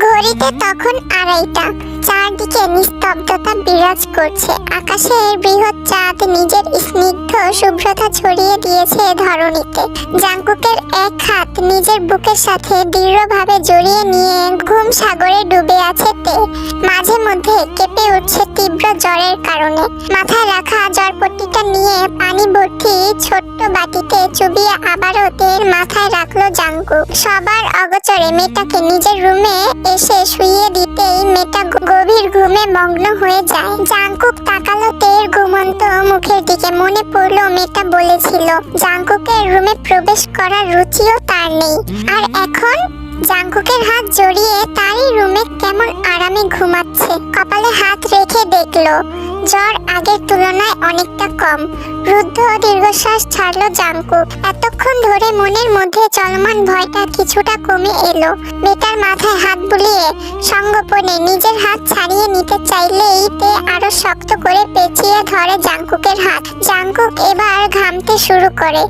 Go! ঘড়িতে তখন আড়াইটা। চারদিকে নিস্তব্ধতা বিরাজ করছে। আকাশের বৃহৎ চাঁদ নিজের স্নিগ্ধ শুভ্রতা ছড়িয়ে দিয়েছে ধরণীতে। জাঙ্কুকের এক হাত নিজের বুকের সাথে দৃঢ়ভাবে জড়িয়ে নিয়ে ঘুম সাগরে ডুবে আছে তে। মাঝে মধ্যে কেঁপে উঠছে তীব্র জ্বরের কারণে। মাথায় রাখা জ্বরপট্টিটা নিয়ে পানি ভর্তি ছোট্ট বাটিতে চুবিয়ে আবারও তের মাথায় রাখল জাঙ্কুক সবার অগচরে মেয়েটাকে নিজের রুমে এসে শুইয়ে দিতেই মেয়েটা গভীর ঘুমে মগ্ন হয়ে যায়। জাঙ্কুক তাকালো তের ঘুমন্ত মুখের দিকে। মনে পড়ল মেয়েটা বলেছিল জাঙ্কুকের রুমে প্রবেশ করার রুচিও তার নেই। আর এখন? জাঙ্কুকের হাত জড়িয়ে তারই রুমে কেমন আরামে ঘুমাচ্ছে। কপালে হাত রেখে দেখল জ্বর আগের তুলনায় অনেকটা কম। রুদ্ধ দীর্ঘশ্বাস ছাড়লো জাঙ্কুক। এতক্ষণ ধরে মনের মধ্যে চলমান ভয়টা কিছুটা কমে এলো। মেয়েটার মাথায় হাত বুলিয়ে সঙ্গোপনে নিজের হাত ছাড়িয়ে নিতে চাইলেই তে আরও শক্ত করে পেঁচিয়ে ধরে জাঙ্কুকের হাত। জাঙ্কুক এবার ঘামতে শুরু করে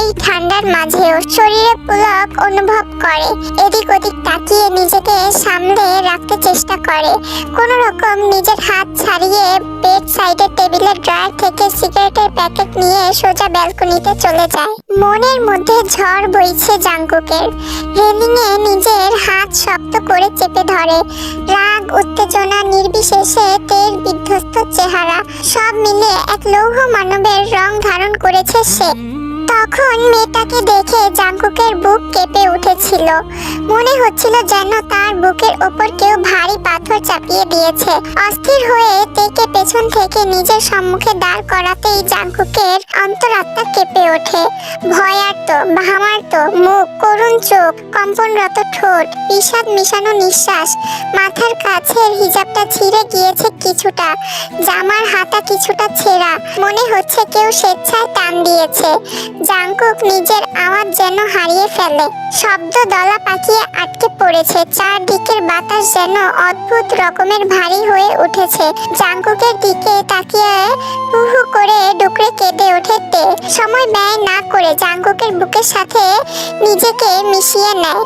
এই ঠান্ডার মাঝেও। শরীরে পুলক অনুভব করে। এদিক ওদিক তাকিয়ে নিজেকে সামলে রাখতে চেষ্টা করে। কোন রকম নিজের হাত ছাড়িয়ে বেড সাইডের টেবিলের ড্রয়ার থেকে সিগারেটের প্যাকেট নিয়ে সোজা ব্যালকনিতে চলে যায়। মনের মধ্যে ঝড় বইছে জাঙ্কুকের। রেলিংয়ে নিজের হাত শক্ত করে চেপে ধরে। রাগ, উত্তেজনা, নির্বিশেষে তেল বিধ্বস্ত চেহারা, সব মিলে এক লৌহ মানবের রং ধারণ করেছে সে। তখন মেয়েটাকে দেখে জাঙ্কুকের বুক কেঁপে উঠেছিল। মনে হচ্ছিল যেন তার বুকের ওপর কেউ ভারী পাথর চাপিয়ে দিয়েছে। অস্থির হয়ে তেকে পেছন থেকে নিজের সম্মুখে দাঁড় করাতেই জাঙ্কুকের অন্তরাত্মা কেঁপে ওঠে। ভয়ার্ত, ভামার্ত, মুখ, করুণ চোখ, কম্পনরত ঠোঁট, বিষাদ মিশানো নিঃশ্বাস, মাথার কাছের হিজাবটা ছিঁড়ে গিয়েছে কিছুটা। জামার হাতা কিছুটা ছেঁড়া। মনে হচ্ছে কেউ স্বেচ্ছায় টান দিয়েছে। জাঙ্কুক নিজের আওয়াজ যেন হারিয়ে ফেলে। শব্দ দলা পাকিয়ে আটকে পড়েছে। চারদিকের বাতাস যেন অদ্ভুত রকমের ভারী হয়ে উঠেছে। জাঙ্কুকের দিকে তাকিয়ে হু হু করে ডুকরে কেঁদে ওঠে তে। সময় ব্যয় না করে জাঙ্কুকের বুকের সাথে নিজেকে মিশিয়ে নেয়।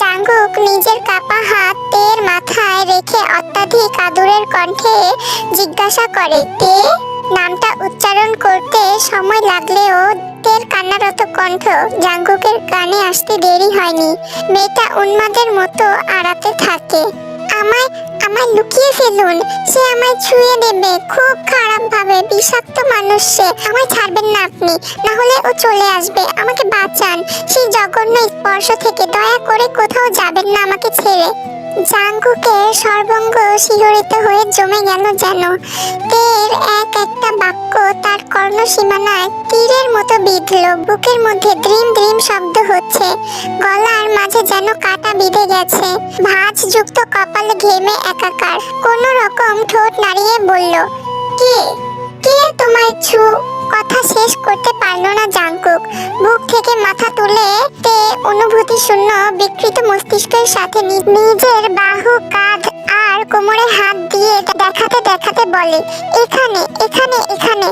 জাঙ্কুক নিজের কাপা হাত তের মাথায় রেখে অত্যাধিক আদুরের কণ্ঠে জিজ্ঞাসা করে, তে? নামটা উচ্চারণ করতে সময় লাগলেও তের কান্নারত কণ্ঠ জাঙ্কুকের কানে আসতে দেরি হয়নি। মেয়েটা উন্মাদের মতো আড়াতে থাকে। আমায় আমায় লুকিয়ে ফেলুন, সে আমায় ছুঁয়ে দেবে, খুব খারাপ ভাবে, বিষাক্ত মানুষ সে, আমায় ছাড়বেন না আপনি না হলে ও চলে আসবে, আমাকে বাঁচান, সেই জঘন্য স্পর্শ থেকে দয়া করে কোথাও যাবেন না আমাকে ছেড়ে। জাঙ্কুকের সর্বঙ্গ শিহরিত হয়ে জমে গেল যেন। তের এক একটা বাক্য তার কর্ণ সীমানায় তীরের মতো বিঁধল। বুকের মধ্যে দ্রিম দ্রিম শব্দ হচ্ছে। গলার মাঝে যেন কাটা বিঁধে গেছে। ভাঁজ যুক্ত কপালে ঘেমে একাকার। কোন রকম ঠোঁট নাড়িয়ে বলল, কে? কে তোমায় ছু কথা শেষ করতে পারল না জাঙ্কুক বুক থেকে মাথা তুলে তে অনুভূতি শূন্য বিকৃত মস্তিষ্কের সাথে নিজের বাহু, কাঁধ আর কোমরে হাত দিয়ে দেখাতে দেখাতে বলে, এখানে এখানে এখানে।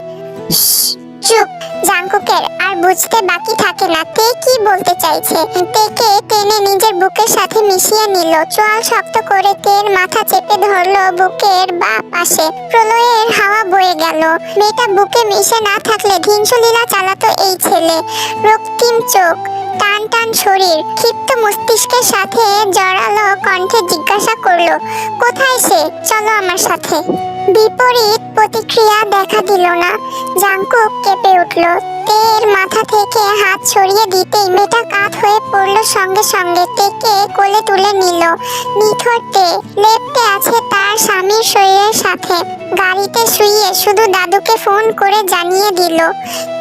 চুপ জাঙ্কুকের আর বুঝতে বাকি থাকে না। তে কি বলতে চাইছে? তেকে টেনে নিজের বুকের সাথে মিশিয়ে নিল। চোয়াল শক্ত করে তের মাথা চেপে ধরলো বুকের বা পাশে। প্রলয়ের হাওয়া বয়ে গেল। মেয়েটা বুকে মিশে না থাকলে ধিংসলীলা চালাতো এই ছেলে। রক্তিম চোখ, টান টান শরীর, ক্ষিপ্ত মস্তিষ্কের সাথে জড়ালো কণ্ঠে জিজ্ঞাসা করল, কোথায় সে? চলো আমার সাথে। বিপরীত প্রতিক্রিয়া দেখা দিল না। জাঙ্কুক কেঁপে উঠল। তের মাথা থেকে হাত ছড়িয়ে দিতেই মেয়েটা কাত হয়ে পড়ল সঙ্গে সঙ্গে। তেকে কোলে তুলে নিল। নিথরতে লেপটে আছে তার স্বামীর শরীরের সাথে। গাড়িতে শুইয়ে শুধু দাদুকে ফোন করে জানিয়ে দিল,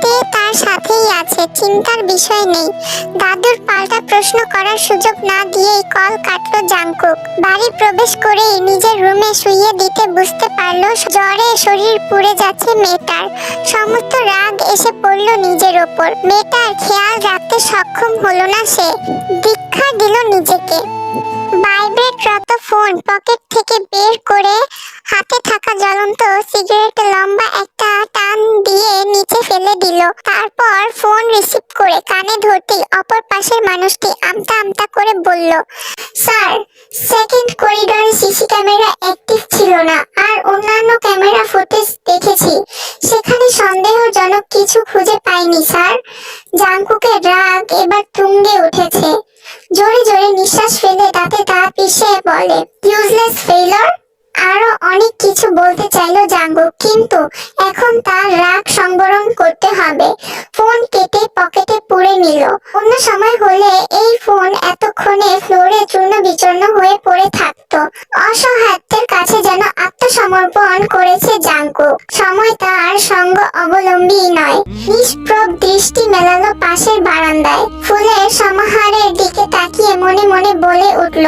তে তার সাথেই আছে, চিন্তার বিষয় নেই। দাদুর পাল্টা প্রশ্ন করার সুযোগ না দিয়েই কল কাটলো জাঙ্কুক বাড়ি প্রবেশ করেই নিজের রুমে শুয়ে দিতে বুঝতে পারল জ্বরে শরীর পুড়ে যাচ্ছে মেয়েটার। সমস্ত রাগ এসে পড়ল নিজের ওপর। মেয়েটার খেয়াল রাখতে সক্ষম হলো না সে। দীক্ষা দিল নিজেকে। ভাইব্রেটরত ফোন পকেট থেকে বের করে হাতে থাকা জ্বলন্ত সিগারেট লম্বা একটা টান দিয়ে নিচে ফেলে দিল। তারপর ফোন রিসিভ করে কানে ধরতেই অপর পাশের মানুষটি আমতা আমতা করে বলল, স্যার, সেকেন্ড করিডোরে সিসি ক্যামেরা অ্যাক্টিভ ছিল না, আর অন্যান্য ক্যামেরা ফুটেজ দেখেছি। সেখানে সন্দেহজনক কিছু খুঁজে পাইনি, স্যার। জাঙ্কুকের রাগ এবার তুঙ্গে উঠেছে। জোরে জোরে নিঃশ্বাস ফেলে তাতে তা পিষে বলে, ইউজলেস ফেইলর? আরও অনেক কিছু বলতে চাইলো জাঙ্গুক কিন্তু এখন তার রাগ সংবরণ করতে হবে। ফোন কেটে পকেটে পুরে নিল। অন্য সময় হলে এই ফোন এতক্ষণে ফ্লোরে চূর্ণ বিচূর্ণ হয়ে পড়ে থাকতো। অসহায়ত্বের কাছে যেন আত্মসমর্পণ করেছে জাঙ্কুক সময় তার সঙ্গ অবলম্বী নয়। নিষ্প্রভ দৃষ্টি মেলালো পাশের বারান্দায়। ফুলের সমাহারের দিকে তাকিয়ে মনে মনে বলে উঠল,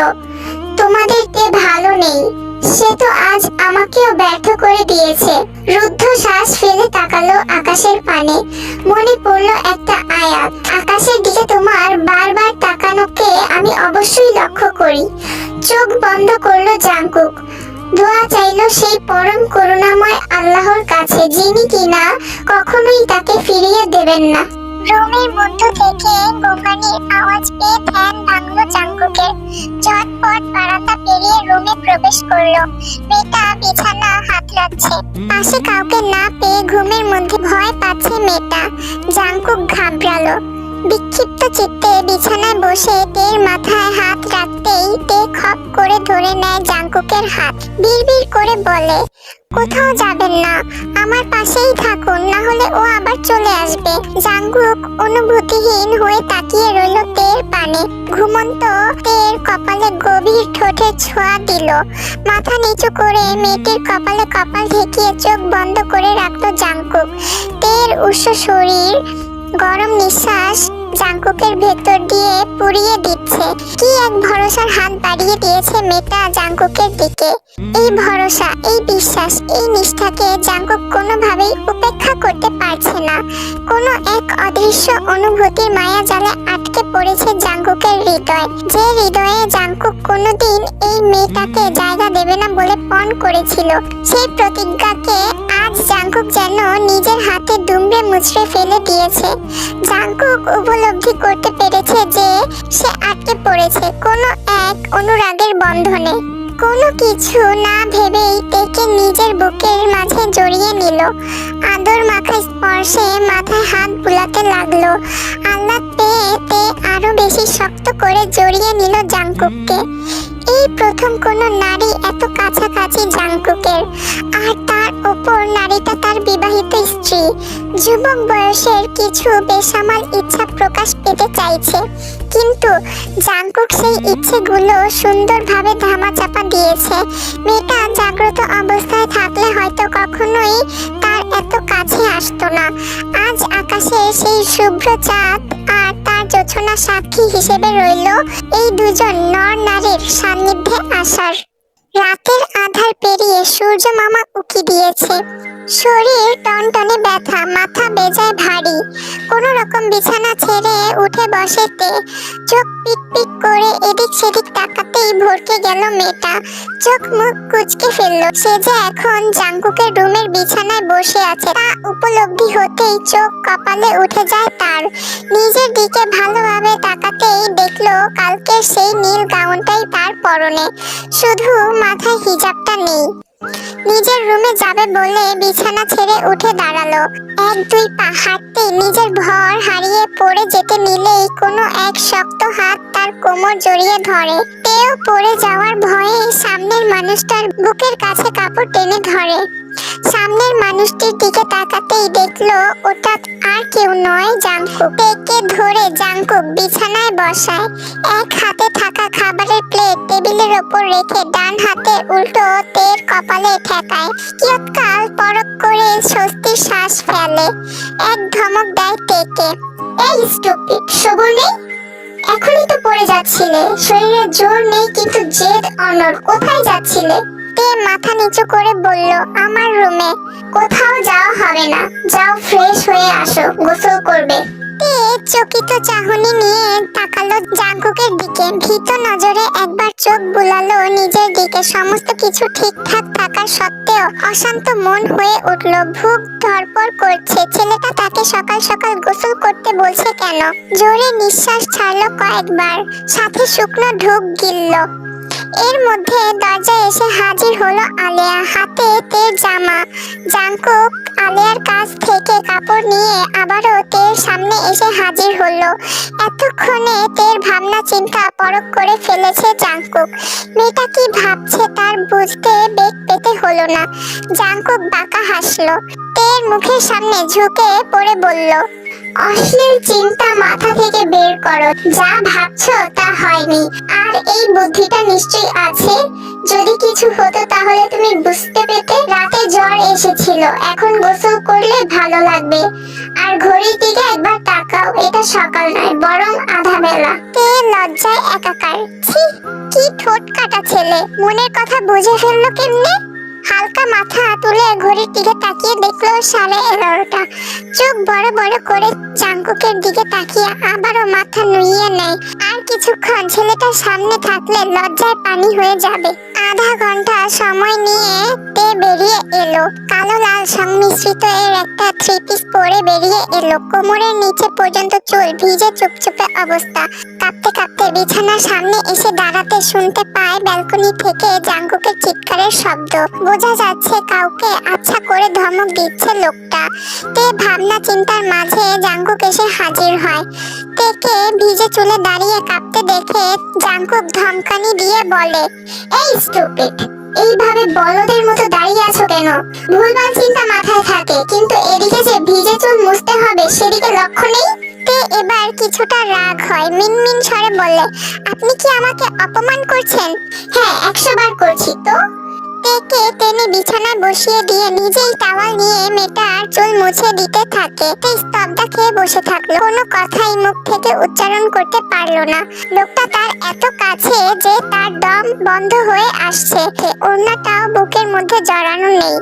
তোমাদের তে ভালো নেই। সে তো আজ আমাকেও ব্যর্থ করে দিয়েছে। রুদ্ধ শ্বাস ফেলে তাকালো আকাশের পানে। মনে পড়ল একটা আয়াত। আকাশের দিকে তোমার বারবার তাকানোকে আমি অবশ্যই লক্ষ্য করি। চোখ বন্ধ করল জাঙ্কুক দোয়া চাইলো সেই পরম করুণাময় আল্লাহর কাছে, যিনি কিনা কখনোই তাকে ফিরিয়ে দেবেন না। রুমের মধ্য থেকে গোপানির আওয়াজ পেয়ে ধ্যান ভাঙল চাঙ্কুকের চটপট বারান্দা পেরিয়ে রুমে প্রবেশ করল। মেয়েটা বিছানা হাতড়াচ্ছে পাশে কাউকে না পেয়ে ঘুমের মধ্যে ভয় পাচ্ছে মেয়েটা। জাঙ্কুক ঘাবড়ালো। বিক্ষিপ্ত চিত্তে বিছানায় বসে তের মাথায় হাত রাখতেই তে খপ করে ধরে নেয় জাঙ্কুকের হাত। বিড়বিড় করে বলে, কোথাও যাবেন না, আমার পাশেই থাকুন না হলে ও আবার চলে আসবে। জাঙ্গুক অনুভূতিহীন হয়ে তাকিয়ে রইল তের পানে। ঘুমন্ত তের কপালে গভীর ঠোঁটে ছোঁয়া দিল। মাথা নিচু করে মেয়েটির কপালে কপাল ঠেকিয়ে চোখ বন্ধ করে রাখল জাঙ্কুক। তের উষ্ণ শরীর গরম নিঃশ্বাস জাঙ্কুকের ভেতর দিয়ে পুড়িয়ে দিচ্ছে। কি এক ভরসার হাত বাড়িয়ে দিয়েছে মেয়েটা জাঙ্কুকের দিকে। এই ভরসা, এই বিশ্বাস, এই নিষ্ঠাকে জাঙ্কুক কোনোভাবেই উপেক্ষা করতে পারছে না। কোনো এক অদৃশ্য অনুভূতির মায়া জালে আটকে পড়েছে জাঙ্কুকের হৃদয়। যে হৃদয়ে জাঙ্কুক কোনোদিন এই মেয়েটাকে জায়গা দেবে না বলে পণ করেছিল, সেই প্রতিজ্ঞাকে আজ জাঙ্কুক যেন নিজের হাতে দুমড়ে মুচড়ে ফেলে দিয়েছে। জাঙ্কুক উপলব্ধি করতে পেরেছে যে সে আটকে পড়েছে, কোনো এক অনুরাগের বন্ধনে। কোনো কিছু না ভেবেই তেকে নিজের বুকের মাঝে জড়িয়ে নিল। আদর মাখা স্পর্শে মাথায় হাত বুলাতে লাগল। আহ্লাদ পেয়ে তে আরও বেশি শক্ত করে জড়িয়ে নিল জাঙ্কুককে এই প্রথম কোনো নারী এত কাছাকাছি জাঙ্কুকের আর তার ওপর নারীটা তার বিবাহিত স্ত্রী। যুবক বয়সের কিছু বেসামাল ইচ্ছা প্রকাশ পেতে চাইছে। কিন্তু জাঙ্কুক সেই ইচ্ছেগুলো সুন্দরভাবে ধামাচাপা দিয়েছে। মেয়েটা জাগ্রত অবস্থায় থাকলে হয়তো কখনোই তার এত কাছে আসতো না। আজ আকাশে সেই শুভ্র চাঁদ আর তার জোছনা সাক্ষী হিসেবে রইল এই দুজন নর নারীর সান্নিধ্যে আসার। রাতের আধার পেরিয়ে সূর্য মামা উকি দিয়েছে। শরীর টনটনে ব্যথা, মাথা বেজায় ভারী। কোনো রকম বিছানা ছেড়ে উঠে বসেতে চোখ পিক পিক করে এদিক সেদিক তাকাতেই ভরকে গেল মেয়েটা। চোখ মুখ কুচকে ফেলল। সে যে এখন জাঙ্কুকের রুমের বিছানায় বসে আছে, তা উপলব্ধি হতেই চোখ কপালে উঠে যায় তার। নিজের দিকে ভালোভাবে তাকাতেই দেখল, কালকের সেই নীল গাউনটাই তার পরনে। শুধু মাথায় হিজাবটা নেই। নিজের রুমে যাবে বলে বিছানা ছেড়ে উঠে দাঁড়াল। এক দুই পা হাঁটতে নিজের ভর হারিয়ে পড়ে যেতে নিলেই কোনো এক শক্ত হাত তার কোমর জড়িয়ে ধরে। তেও পড়ে যাওয়ার ভয়ে সামনের মানুষটার বুকের কাছে কাপড় টেনে ধরে। সামনের মানুষটির দিকে তাকাতেই দেখল, ওটা আর কেউ নয় জাঙ্কুক পেকে ধরে জাঙ্কুক বিছানায় বসায়। এক হাতে থাকা খাবারের প্লেট টেবিলের ওপর রেখে ডান হাতে উল্টো তের কপালে ঠেকায়। কিয়ৎকাল পরক করে স্বস্তির শ্বাস ফেলে। এক ধমক দেয় তেকে এই স্টুপিড, সবুর নেই? এখনই তো পড়ে যাচ্ছিলে। শরীরে জোর নেই, কিন্তু জেদ অনর কোথায় যাচ্ছিলে? তে মাথা নিচু করে বলল, আমার রুমে কোথাও যাওয়া হবে না। যাও ফ্রেশ হয়ে আসো, গোসল করবে। তে চকিত চাহনি নিয়ে তাকালো জাঙ্কুকের দিকে। ভীত নজরে একবার চোখ বুলালো নিজের দিকে। সমস্ত কিছু ঠিকঠাক থাকার সত্ত্বেও অশান্ত মন হয়ে উঠল। ভুক ধরপড় করছে। ছেলেটা তাকে সকাল সকাল গোসল করতে বলছে কেন? জোরে নিঃশ্বাস ছাড়লো কয়েকবার। সাথে শুকনো ঢুক গিলল। এর মধ্যে দরজায় এসে হাজির হলো আলেয়া। হাতে তের জামা। জাঙ্কুক আলেয়ার কাছ থেকে কাপড় নিয়ে আবারও তের সামনে এসে হাজির হলো। এতক্ষণে তের ভাবনা চিন্তা পরক করে ফেলেছে জাঙ্কুক মেয়েটা কি ভাবছে তার বুঝতে বেগ পেতে হলো না। জাঙ্কুক বাঁকা হাসলো। তের মুখের সামনে ঝুঁকে পড়ে বলল, অশ্লীল চিন্তা মাথা থেকে বের করো। যা ভাবছ তা হয়নি আর এই বুদ্ধিটা নিশ্চয়ই আছে। যদি কিছু হতো তাহলে তুমি বুঝতে পেতে রাতে জ্বর এসেছিল। এখন গোসল করলে ভালো লাগবে। আর ঘড়ির দিকে একবার তাকাও, এটা সকাল নয়, বরং আধা বেলা। তে লজ্জায় একাকার? ছি, কি ঠোঁট কাটা ছেলে। মনের কথা বুঝে ফেলল কেমনে? হালকা মাথা তুলে ঘড়ির দিকে তাকিয়ে দেখল সাড়ে এগারোটা। চোখ বড় বড় করে চাঙ্কুকের দিকে তাকিয়ে আবারও মাথা নুইয়ে নেয়। আর কিছুক্ষণ ছেলেটার সামনে থাকলে লজ্জায় পানি হয়ে যাবে। আধা ঘণ্টা সময় নিয়ে তে বেরিয়ে এলো। কালো লাল সংমিশ্রিত এর একটা থ্রি পিস পরে বেরিয়ে এলো। কোমরের নিচে পর্যন্ত চুল ভিজে চুপচুপে অবস্থা। কাঁপতে কাঁপতে বিছানার সামনে এসে দাঁড়াতে শুনতে পায় ব্যালকনি থেকে জাঙ্কুকের চিৎকারের শব্দ। বোঝা যাচ্ছে কাউকে আচ্ছা করে ধমক দিচ্ছে লোকটা। তে ভাবনা চিন্তার মাঝে জাঙ্কুক এসে হাজির হয়। তেকে ভিজে চুলে দাঁড়িয়ে কাঁপতে দেখে জাঙ্কুক ধমকানি দিয়ে বলে, এই স্টুপিড এইভাবে বলদের মতো দাঁড়িয়ে আছো কেন? ভুলভাল চিন্তা মাথায় থাকে, কিন্তু এদিকে যে ভিজে চুল মুছতে হবে সেদিকে লক্ষ্য নেই? তে এবার কিছুটা রাগ হয়, মিনমিন স্বরে বলে, আপনি কি আমাকে অপমান করছেন? হ্যাঁ একশো বার করছি, তো? তেকে টেনে বিছানা বসিয়ে দিয়ে নিজেই টাওয়াল নিয়ে মেয়েটার চুল মুছে দিতে থাকে। স্তব্ধা খেয়ে বসে থাকল। কোনো কথাই মুখ থেকে উচ্চারণ করতে পারল না। লোকটা তার এত কাছে যে তার দম বন্ধ হয়ে আসছে। ওড়নাটাও বুকের মধ্যে জড়ানো নেই।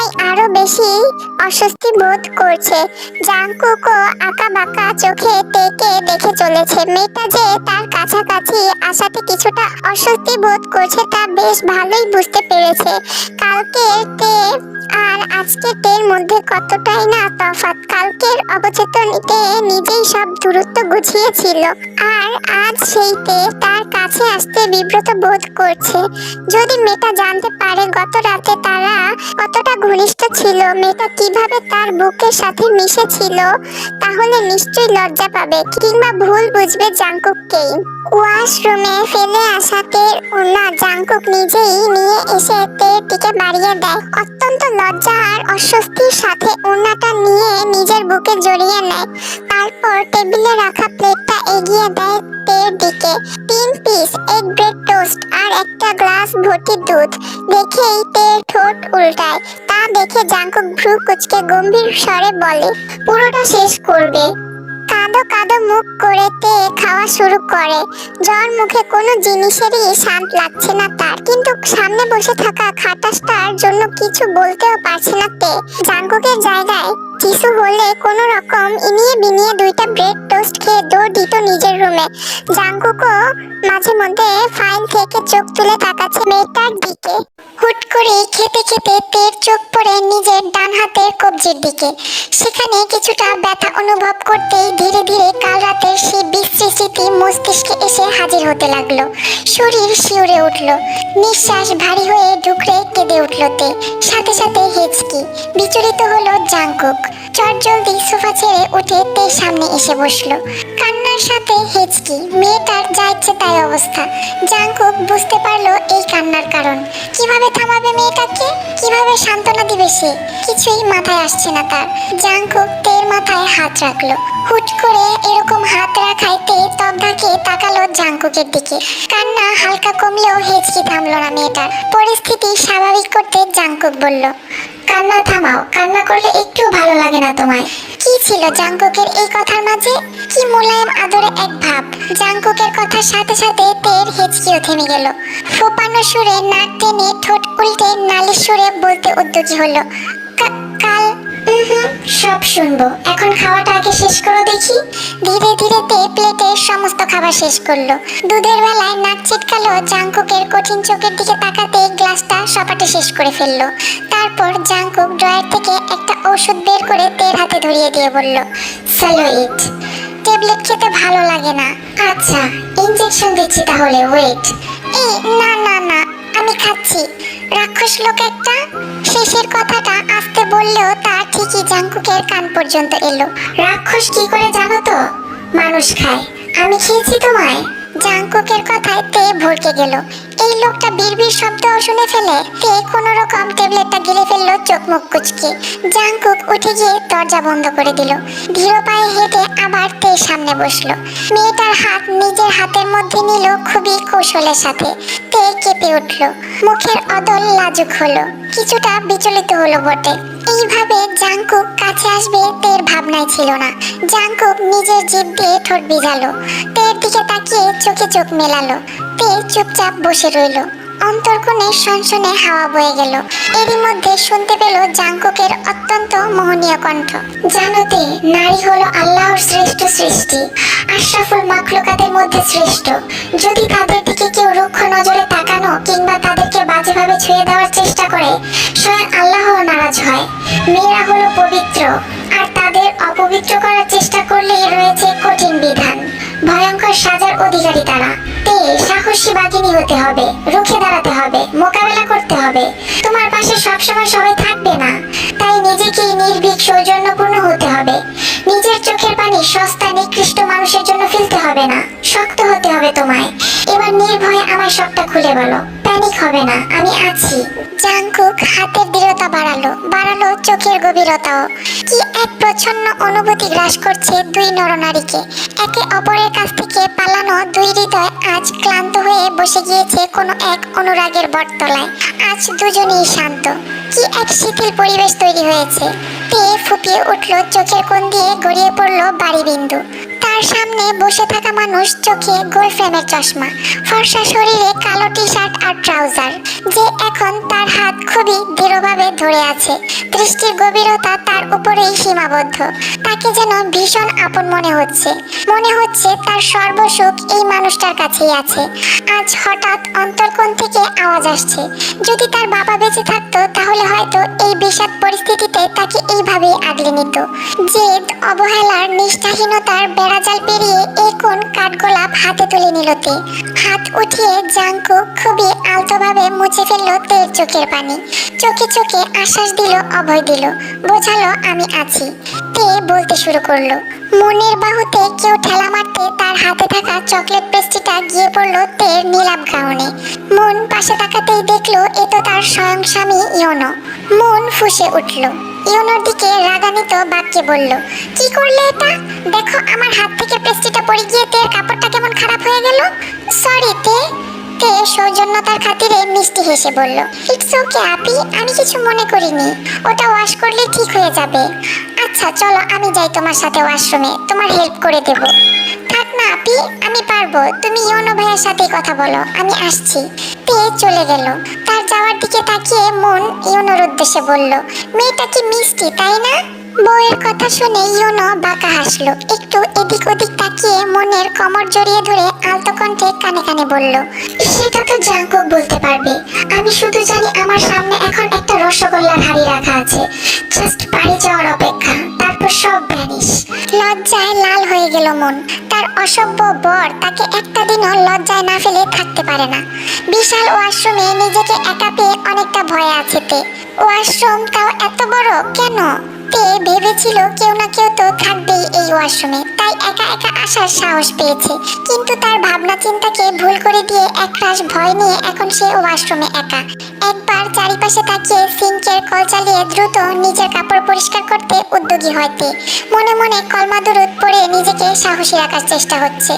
তাই আরও বেশি অস্বস্তি বোধ করছে। জাংকুকও আঁকা বাঁকা চোখে তেকে দেখে চলেছে। মেয়েটা যে তার কাছাকাছি আসাতে কিছুটা অস্বস্তি বোধ করছে তা বেশ ভালোই বুঝতে পেরেছে। কালকে আর আজকে তের মধ্যে কতটাই না তফাৎ? কালকের অবচেতনীতে নিজেই সব দূরত্ব গুছিয়েছিল। আর আজ সেই তে তার কাছে আসতে বিব্রত বোধ করছে। যদি মেয়েটা জানতে পারে গত রাতে তারা কতটা ঘনিষ্ঠ ছিল, মেয়েটা কীভাবে তার বুকের সাথে মিশেছিল, তাহলে নিশ্চয়ই লজ্জা পাবে, কিংবা ভুল বুঝবে জাঙ্কুককেই ওয়াশরুমে ফেলে আসা তের ওনা জাঙ্কুক নিজেই নিয়ে এসে তের দিকে বাড়িয়ে দেয়। অত্যন্ত লজ্জা আর অস্বস্তির সাথে ওনাটা নিয়ে নিজের বুকে জড়িয়ে নেয়। তারপর টেবিলে রাখা প্লেটটা এগিয়ে দেয় তের দিকে। তিন পিস এক ব্রেড টোস্ট আর একটা গ্লাস ভর্তি দুধ দেখেই তের ঠোঁট উল্টায়। তা দেখে জাঙ্কুক ভ্রু কুচকে গম্ভীর স্বরে বলে, পুরোটা শেষ করবে। কাঁদো কাঁদো মুখ করে তে খাওয়া শুরু করে। জ্বর মুখে কোনো জিনিসেরই শান্ত লাগছে না তার। কিন্তু সামনে বসে থাকা খাটাসটার জন্য কিছু বলতেও পারছে না তে। জাঙ্কুকের জায়গায় কিছু হলে কোনো রকম ইনিয়ে বিনিয়ে দুইটা ব্রেড টোস্ট খেয়ে দৌড় দিত নিজের রুমে। জাঙ্কুকও মাঝে মধ্যে ফাইল থেকে চোখ তুলে তাকাচ্ছে মেয়েটার দিকে। হুট করে খেতে খেতে তের চোখ পড়ে নিজের ডান হাতের কবজির দিকে। সেখানে কিছুটা ব্যথা অনুভব করতেই ধীরে ধীরে কাল মস্তিষ্কে এসে হাজির হতে লাগল। শরীর শিউরে উঠল। নিঃশ্বাস ভারী হয়ে ঢুকরে কেঁদে উঠল তে। সাথে সাথে হেঁচকি। বিচলিত হলো জাঙ্কুক চটজলদি সোফা ছেড়ে উঠে তের সামনে এসে বসল। কান্নার সাথে হেঁচকি মেয়েটার যা ইচ্ছে তাই অবস্থা। জাঙ্কুক বুঝতে পারল এই কান্নার কারণ। কীভাবে থামাবে মেয়েটাকে? কীভাবে সান্ত্বনা দিবে সে? কিছুই মাথায় আসছে না তার। জাঙ্কুক তের মাথায় হাত রাখল। হুট করে এরকম হাত রাখাইতে তবধাকে তাকালো জাঙ্কুকের দিকে। কান্না হালকা কমলেও হেঁচকি থামলো না মেয়েটার। পরিস্থিতি স্বাভাবিক করতে জাঙ্কুক বলল কান্না থামাও কান্না করলে একটু ভালো লাগে না তোমায়। কি ছিল জাঙ্কুকের এই কথার মাঝে? কি মোলায়েম আদরে এক ভাব। জাঙ্কুকের কথার সাথে সাথে তের হেঁচকিও থেমে গেল। ফোপানো সুরে নাক টেনে ঠোঁট উল্টে নালিশ সুরে বলতে উদ্যোগী হলো। "কা- কাল উহুম, সব শুনব। এখন খাওয়াটা আগে শেষ করো দেখি। ধীরে ধীরে তে প্লেটের সমস্ত খাবার শেষ করল। দুধের বেলায় নাক ছিটকালো, জাংকুকের কঠিন চোখের দিকে তাকাতে গ্লাসটা সপাটে শেষ করে ফেলল। তারপর জাংকুক ড্রয়ার থেকে একটা ওষুধ বের করে তের হাতে ধরিয়ে দিয়ে বলল স্যালো ইট ট্যাবলেট খেতে ভালো লাগে না। আচ্ছা ইনজেকশন দিচ্ছি তাহলে ওয়েট এই না না না, আমি খাচ্ছি। রাক্ষস লোক একটা? শেষের কথাটা আস্তে বললেও তার ঠিকই জাঙ্কুকের কান পর্যন্ত এলো। রাক্ষস কি করে জানো তো? মানুষ খায়। আমি খেয়েছি তোমায়। জাংকুকের কথায় তে ভরকে গেল। এই লোকটা বিড়বিড় শব্দ শুনে ফেলে, তে কোনো রকম ট্যাবলেটটা গিলে ফেলল চোখ মুখ কুচকে। জাংকুক উঠে গিয়ে দরজা বন্ধ করে দিল। ধীর পায়ে হেঁটে আবার তে সামনে বসল। মেয়েটার হাত নিজের হাতের মধ্যে নিল খুবই কৌশলের সাথে। তে কেঁপে উঠল। মুখের অদল লাজুক হলো। কিছুটা বিচলিত হলো বটে। এইভাবে জাংকুক কাছে আসবে তের ভাবনায় ছিল না। জাংকুক নিজের জিভ দিয়ে ঠোঁট ভিজালো। তের দিকে তাকিয়ে চোখে চোখ মেলালো। তে চুপচাপ বসে রইল। অন্তর্কোণে সনসনে হাওয়া বয়ে গেল। এরই মধ্যে শুনতে পেল জাংকুকের অত্যন্ত মোহনীয় কণ্ঠ। জানোতে নারী হলো আল্লাহর শ্রেষ্ঠ সৃষ্টি, আশরাফুল মাখলুকাতের মধ্যে শ্রেষ্ঠ। যদি তাদের দিকে কেউ রুক্ষ নজরে তাকানো কিংবা তাদেরকে বাজেভাবে ছুঁয়ে দেওয়ার চেষ্টা করে, স্বয়ং আল্লাহও নারাজ হয়। মেয়েরা হলো পবিত্র, আর তাদের অপবিত্র করার চেষ্টা করলেই রয়েছে কঠিন বিধান। ভয়ঙ্কর সাজার অধিকারী তারা। তে, সাহসী বাঘিনী হতে হবে, রুখে দাঁড়াতে হবে, মোকাবেলা করতে হবে। তোমার পাশে সবসময় সবাই থাকবে না। তাই নিজেকে নির্ভীক, সৌজন্যপূর্ণ হতে হবে। নিজের চোখের পানি সস্তা, নিকৃষ্ট মানুষের জন্য ফেলতে হবে না। শক্ত হতে হবে তোমায়। এবার নির্ভয়ে আমার সবটা খুলে বলো। প্যানিক হবে না, আমি আছি। জাংকুক হাতের দৃঢ়তা বাড়ালো বাড়ালো চোখের গভীরতাও। কি এক প্রচ্ছন্ন অনুভূতি গ্রাস করছে দুই নরনারীকে। একে অপরের কাছ থেকে পালানো দুই হৃদয় আজ ক্লান্ত হয়ে বসে গিয়েছে কোনো এক অনুরাগের বটতলায়। আজ দুজনেই শান্ত। কি এক শিথিল পরিবেশ তৈরি হয়েছে। তে ফুপিয়ে উঠল চোখের কোণ দিয়ে গড়িয়ে পড়ল বাড়ি বিন্দু তার সামনে বসে থাকা মানুষ চোখে গোল ফ্রেমের চশমা, ফর্সা শরীরে কালো টি শার্ট আর ট্রাউজার যে এখন তার হাত খুবই দৃঢ়ভাবে ধরে আছে। দৃষ্টির গভীরতা তার উপরেই সীমাবদ্ধ। তাকে যেন ভীষণ আপন মনে হচ্ছে। মনে হচ্ছে তার সর্বসুখ এই মানুষটার কাছেই আছে। আজ হঠাৎ অন্তর্কোণ থেকে আওয়াজ আসছে। যদি তার বাবা বেঁচে থাকতো, তাহলে হয়তো এই বিষাদ পরিস্থিতিতে তাকে এইভাবেই আগলে নিত। জেদ, অবহেলার, নিষ্ঠাহীনতার বেড়াজাল পেরিয়ে এই কোন কাঠগোলাপ হাতে তুলে নিল তে? হাত উঠিয়ে জাঙ্কু খুবই আলতোভাবে মুছে ফেলল তের চোখের পানি। চোখে চোখে আশ্বাস দিল, অভয় দিল, বোঝালো, আমি আছি। তে বলতে শুরু করল, মনের বাহুতে কেউ ঠেলা মারতে তার হাতে থাকা চকলেট পেস্ট্রিটা গিয়ে পড়ল তের নীলাভ গাউনে। মন পাশে তাকাতেই দেখল, এ তার স্বয়ং স্বামী ইয়নো। মন ফুসে উঠল। ইয়নোর দিকে রাগান্বিত বাক্যে বলল, কি করলে এটা? দেখো, আমার হাত থেকে পেস্ট্রিটা পড়ে গিয়ে তের কাপড়টা কেমন খারাপ হয়ে গেল। সরি তে। তে সৌজন্যতার খাতিরে মিষ্টি হেসে বলল ইটস ওকে আপি, আমি কিছু মনে করিনি। ওটা ওয়াশ করলে ঠিক হয়ে যাবে। আচ্ছা চলো, আমি যাই তোমার সাথে ওয়াশরুমে তোমার হেল্প করে দেব। থাক না, আপি, আমি পারব। তুমি ইয়োনো ভাইয়ের সাথে কথা বলো। আমি আসছি। পেয়ে চলে গেল। তার যাওয়ার দিকে তাকিয়ে মন ইয়োনোর উদ্দেশ্যে বলল, মেয়েটা কি মিষ্টি, তাই না? বউয়ের কথা শুনে ইয়োনো বাঁকা হাসলো। একটু এদিক ওদিক তাকিয়ে মনের কমর জড়িয়ে ধরে আলতো কণ্ঠে কানে কানে বলল সেটা তো জাঙ্কুক বলতে পারবে। আমি শুধু জানি আমার সামনে এখন একটা রসগোল্লার হাড়ি রাখা আছে। জাস্ট বাড়ি যাওয়ার অপেক্ষা। তারপর সব ভ্যানিশ। লজ্জায় লাল হয়ে গেল মন। তার অসভ্য বর তাকে একটা দিনও লজ্জায় না ফেলে থাকতে পারে না। বিশাল ওয়াশরুমে নিজেকে একা পেয়ে অনেকটা ভয় আছে তে। ওয়াশরুম তাও এত বড়? কেন? তে ভেবেছিল কেউ না কেউ তো থাকবেই এই ওয়াশরুমে? তাই একা একা আসার সাহস পেয়েছে। কিন্তু তার ভাবনা চিন্তাকে ভুল করে দিয়ে একরাশ ভয় নিয়ে এখন সে ওয়াশরুমে একা। একবার চারিপাশে তাকিয়ে সিঙ্কের কল চালিয়ে দ্রুত নিজের কাপড় পরিষ্কার করতে উদ্যোগী হয়তে। মনে মনে কলমাদুরুদ পড়ে নিজেকে সাহসী রাখার চেষ্টা হচ্ছে।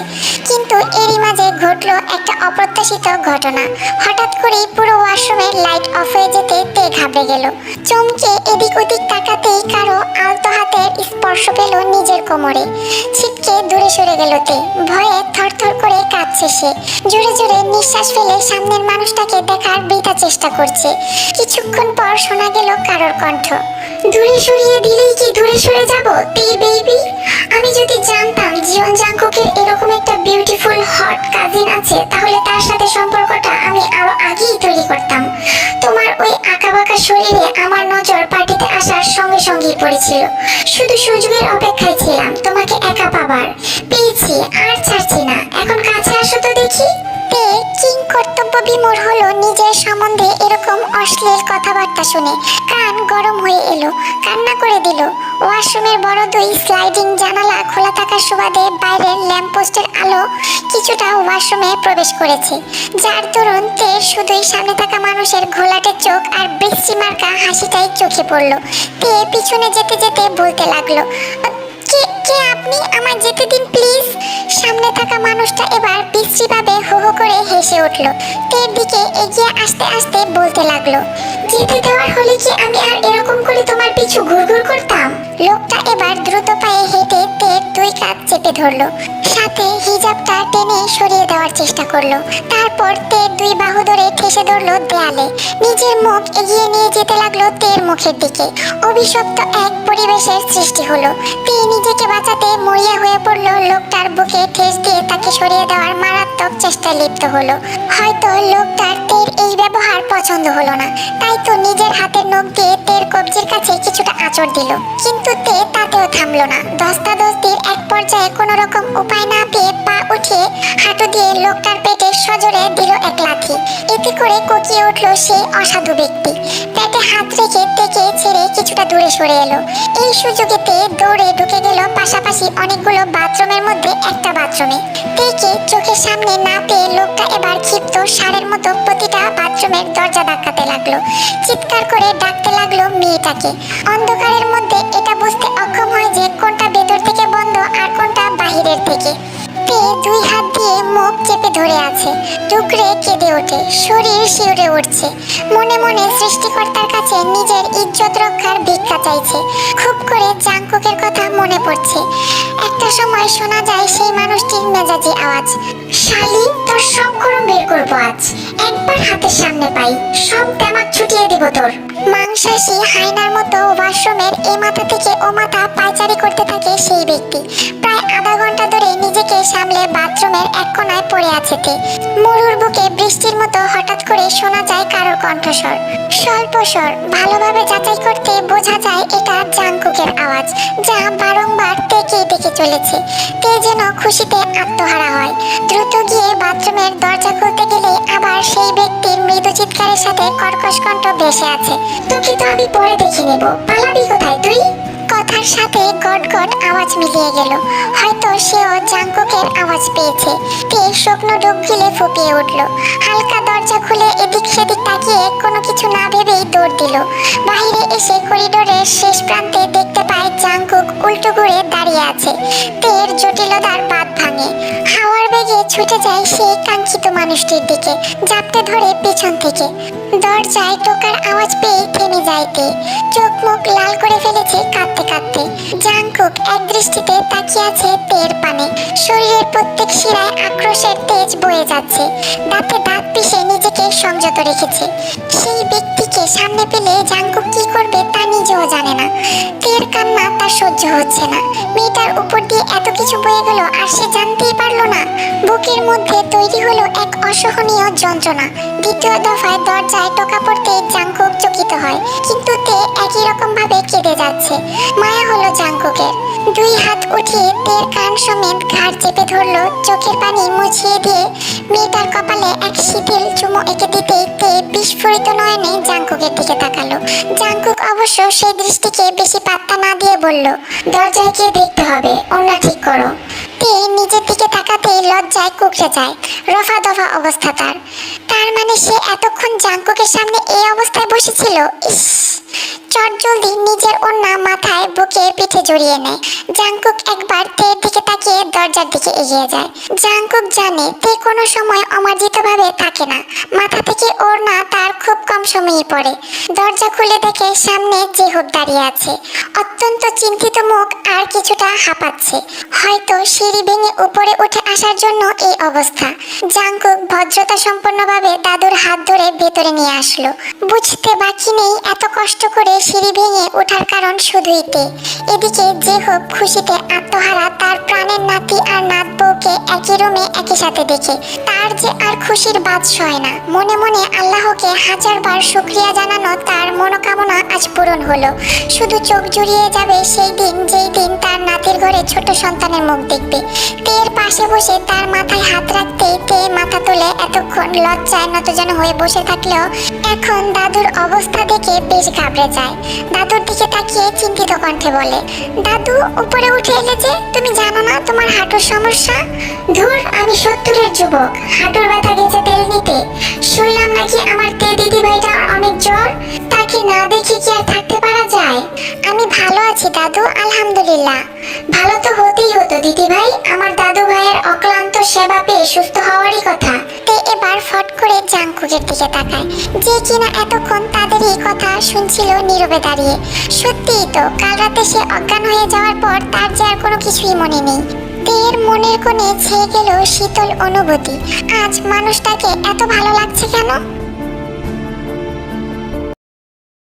কিন্তু এরই মাঝে ঘটলো একটা অপ্রত্যাশিত ঘটনা। হঠাৎ করেই পুরো ওয়াশরুমের লাইট অফ হয়ে যেতে তে ঘাবড়ে গেল। চমকে এদিক ওদিক দূরে সরে গেল ভয়ে থরথর করে কাঁদছে সে। জোরে জোরে নিঃশ্বাস ফেলে সামনের মানুষটাকে দেখার বৃথা চেষ্টা করছে। কিছুক্ষণ পর শোনা গেল কারোর কণ্ঠ। দূরে সরিয়ে দিলেই কি দূরে সরে যাব? তে বেবি আমি যদি জানতাম জিয়ন জাঙ্কুকের এরকম একটা বিউটিফুল হট কাজিন আছে, তাহলে তার সাথে সম্পর্কটা আমি আরও আগেই তৈরি করতাম। তোমার ওই আঁকাবাঁকা শরীরে আমার নজর পার্টিতে আসার সঙ্গে সঙ্গেই পড়েছিল। শুধু সুযোগের অপেক্ষায় ছিলাম, তোমাকে একা পাবার। পেয়েছি, আর ছাড়ছি না। এখন কাছে আসো তো দেখি। তে কিং কর্তব্য বিমূঢ় হলো নিজের সম্বন্ধে এরকম অশ্লীল কথাবার্তা শুনে। কান গরম হয়ে এলো, কান্না করে দিল। ওয়াশরুমের বড় দুই স্লাইডিং জানালা খোলা থাকার সুবাদে বাইরের ল্যাম্পপোস্টের আলো কিছুটা ওয়াশরুমে প্রবেশ করেছে। যার দরুন তের শুধুই সামনে থাকা মানুষের ঘোলাটে চোখ আর বৃষ্টি মার্কা হাসিটাই চোখে পড়ল। তে পিছনে যেতে যেতে বলতে লাগল কে আপনি আমার যেতে দিন, প্লিজ। সামনে থাকা মানুষটা এবার বিশ্রীভাবে হো হো করে হেসে উঠল। তের দিকে এগিয়ে আস্তে আস্তে বলতে লাগল, যেতে দেওয়ার হলে কি আমি আর এরকম করে তোমার পিছু ঘুর করতাম? লোকটা এবার দ্রুত পায়ে হেঁটে তের দুই কাঁধ চেপে ধরলো। সাথে হিজাবটা টেনে সরিয়ে দেওয়ার চেষ্টা করল। তারপর তের দুই বাহু ধরে ঠেসে ধরলো দেয়ালে। নিজের মুখ এগিয়ে নিয়ে যেতে লাগল তের মুখের দিকে। অভিশপ্ত এক পরিবেশের সৃষ্টি হলো। তে নিজেকে বাঁচাতে মরিয়া হয়ে পড়ল লোকটার বুকে ঠেস দিয়ে তাকে সরিয়ে দেওয়ার মারাত্মক চেষ্টায় লিপ্ত হলো। হয়তো লোকটার তের এই ব্যবহার পছন্দ হলো না। তাই তো নিজের হাতের নখ দিয়ে তের কবজির কাছে কিছুটা আঁচড় দিল। কিন্তু তে তাতেও থামলো না। দস্তাদস্তির এক পর্যায়ে কোনো রকম উপায় না পেয়ে পা উঠিয়ে হাঁটু দিয়ে লোকটার পেটে সজোরে দিল এক লাথি। এতে করে কোকিয়ে উঠল সেই অসাধু ব্যক্তি। পেটে হাত রেখে তেকে ছেড়ে কিছুটা দূরে সরে এলো। এই সুযোগে তে দৌড়ে ঢুকে গেল পাশাপাশি অনেকগুলো বাথরুমের মধ্যে একটা বাথরুমে। তেকে চোখের সামনে না পেয়ে লোকটা এবার ক্ষিপ্ত সারের মতো প্রতিটা বাথরুমের দরজা ধাক্কাতে লাগল। চিৎকার করে ডাকতে লাগল মেয়েটাকে। অন্ধকারের মধ্যে এটা বুঝতে অক্ষম হয় যে কোনটা ভেতর থেকে বন্ধ আর কোনটা বাহিরের থেকে। তে দুই হাত দিয়ে মুখ চেপে ধরে আছে। টুকরে কেঁদে ওঠে। শরীর শিউরে উঠছে। মনে মনে সৃষ্টিকর্তার কাছে নিজের ইজ্জত রক্ষার ভিক্ষা চাইছে। খুব করে জাংকুকের কথা মনে পড়ছে। একটা সময় শোনা যায় সেই মানুষটির মেজাজি আওয়াজ। শালি তোর সব গরম বের করব আজ। একবার হাতের সামনে পাই, সব তামাক ছুটিয়ে দিব তোর। মাংসাশী হাইনার মতো ওয়াশরুমের এ মাথা থেকে ও মাথা পায়চারি করতে থাকে সেই ব্যক্তি। প্রায় আধা ঘণ্টা ধরে নিজেকে সামলে বাথরুমের এক কোনায় পড়ে আছে তে। মরুর বুকে বৃষ্টির মতো হঠাৎ করে শোনা যায় কারোর কণ্ঠস্বর। স্বল্প স্বর, ভালোভাবে যাচাই করতে বোঝা যায় এটা জাংকুকের আওয়াজ, যা বারংবার তেকে ডেকে চলেছে। তে যেন খুশিতে আত্মহারা হয়। দ্রুত গিয়ে বাথরুমের দরজা খুলতে গেলে আবার সেই ব্যক্তির মৃদু চিৎকারের সাথে কর্কশ কণ্ঠ ভেসে আছে। তোকে তো আমি পরে দেখে নেব। পালাবি কোথায় তুই? কথার সাথে গট গট আওয়াজ মিলিয়ে গেল। হয়তো সেও জাঙ্কুকের আওয়াজ পেয়েছে। তে শুকনো ডুব গিলে ফুপিয়ে উঠল। হালকা দরজা খুলে এদিক সেদিক তাকিয়ে কোনো কিছু না ভেবেই দৌড় দিল। বাইরে এসে করিডোরের শেষ প্রান্তে দেখতে পায় জাঙ্কুক উল্টো ঘুরে দাঁড়িয়ে আছে। তের জটিলতার বাদ ভাঙে। হাওয়ার বেগে ছুটে যায় সেই কাঙ্ক্ষিত মানুষটির দিকে, জাপটে ধরে পেছন থেকে। দরজায় টোকার আওয়াজ পেয়ে থেমে যায় তে চোখ মুখ লাল করে ফেলেছে কাঁদতে কাঁদতে। জাংকুক এক দৃষ্টিতে তাকিয়ে আছে তের পানে। শরীরের প্রত্যেক শিরায় আক্রোশের তেজ বয়ে যাচ্ছে। দাঁতে দাঁত পিষে নিজেকে সংযত রেখেছে। সেই ব্যক্তিকে সামনে পেলে জাংকুক কি করবে তা নিজেও জানে না। তের কান্না তার সহ্য হচ্ছে না। মেয়েটার উপর দিয়ে এত কিছু বয়ে গেল আর সে জানতেই পারল না। বুকের মধ্যে তৈরি হলো এক অসহনীয় যন্ত্রণা। দ্বিতীয় দফায় দরজায় টোকা পড়তে জাংকুক চকিত হয়। কিন্তু তে একই রকম ভাবে কেঁদে যাচ্ছে। মায়া হলো জাংকুকের দুই হাত উঠিয়ে তের কান সমেত ঘাড় চেপে ধরলো, চোখের পানি মুছিয়ে দিয়ে মেয়েটার কপালে এক শিথিল চুমো এঁকে দিতেই তে বিস্ফোরিত নয়নে জাংকুকের দিকে তাকালো। জাংকুক অবশ্য সেই দৃষ্টিকে বেশি পাত্তা না দিয়ে বলল, দরজায় গিয়ে দেখতে হবে অন্য ঠিক করো। তে নিজের দিকে তাকাতেই লজ্জায় কুকড়ে যায়, রফা দফা অবস্থা তার। তার মানে সে এতক্ষণ জাংকুকের সামনে এই অবস্থায় বসেছিল? ইস! চটজলদি নিজের ওন্না মাথায় বুকে পিঠে জড়িয়ে নেয়। জাংকুক একবার তের দিকে তাকিয়ে দরজার দিকে এগিয়ে যায়। জাংকুক জানে তে কোনো সময় অমার্জিতভাবে থাকে না। মাথা থেকে ওর না তার খুব কম সময়ই পড়ে। দরজা খুলে দেখে সামনে জেহুব দাঁড়িয়ে আছে। অত্যন্ত চিন্তিত মুখ আর কিছুটা হাঁপাচ্ছে। হয়তো সিঁড়ি ভেঙে উপরে উঠে আসার জন্য এই অবস্থা। জাংকুক ভদ্রতা সম্পন্নভাবে দাদুর হাত ধরে ভেতরে নিয়ে আসলো। বুঝতে বাকি নেই এত কষ্ট করে সিঁড়ি ভেঙে ওঠার কারণ শুধুই তে এদিকে যে হোক খুশিতে আত্মহারা, তার প্রাণের নাতি আর নাতবউকে আল্লাহকে একই রুমে একই সাথে দেখে। তার যে আর খুশির বাদ সয় না। মনে মনে আল্লাহকে হাজারবার শুক্রিয়া জানানো তার মনোকামনা আজ পূরণ হলো। শুধু চোখ জুড়িয়ে যাবে সেই দিন, যেই দিন তার নাতির ঘরে ছোট সন্তানের মুখ দেখবে। তের পাশে বসে তার মাথায় হাত রাখতেই তে মাথা তুলে এতক্ষণ লজ্জায় নত যেন হয়ে বসে থাকলেও এখন দাদুর অবস্থা দেখে বেশ ঘাবড়ে যায়। দাদুর দিকে তাকিয়ে চিন্তিত কণ্ঠে বলে, দাদু, উপরে উঠে এলে যে, তুমি জানো না তোমার হাঁটুর সমস্যা? ধুর, আমি সত্তরের যুবক, হাঁটুর ব্যথা গেছে তেল নিতে। শুনলাম নাকি আমার তে দিদি ভাইটা অনেক জ্বর। তাকে না দেখে কি আর থাকতে যায়। আমি ভালো আছি, দাদু, আলহামদুলিল্লাহ। ভালো তো হতেই হতো দিদি ভাই আমার দাদু ভাইয়ের অক্লান্ত সেবা পেয়ে সুস্থ হওয়ারই কথা। তে এবার ফট করে জাংকুকের দিকে তাকায়। যে কিনা এতক্ষণ তাদের এই কথা শুনছিল নীরবে দাঁড়িয়ে। সত্যিই তো, কাল রাতে সে অজ্ঞান হয়ে যাওয়ার পর তার যে আর কোনো কিছুই মনে নেই। তের মনের কোণে ছেয়ে গেল শীতল অনুভূতি। আজ মানুষটাকে এত ভালো লাগছে কেন?